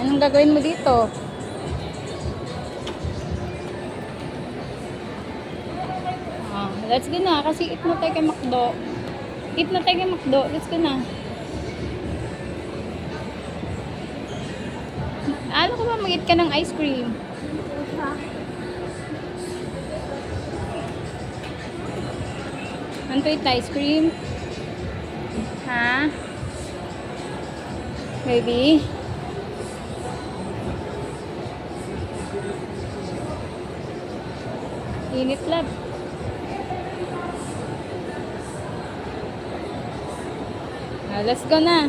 Anong gagawin mo dito? Ah, let's go na. Kasi eat na tayo kay Macdo. Eat na tayo kay Macdo. Let's go na. Ano ko ba mag-eat ka ng ice cream? Eat ice cream? Baby? Init lab. Ah, let's go na.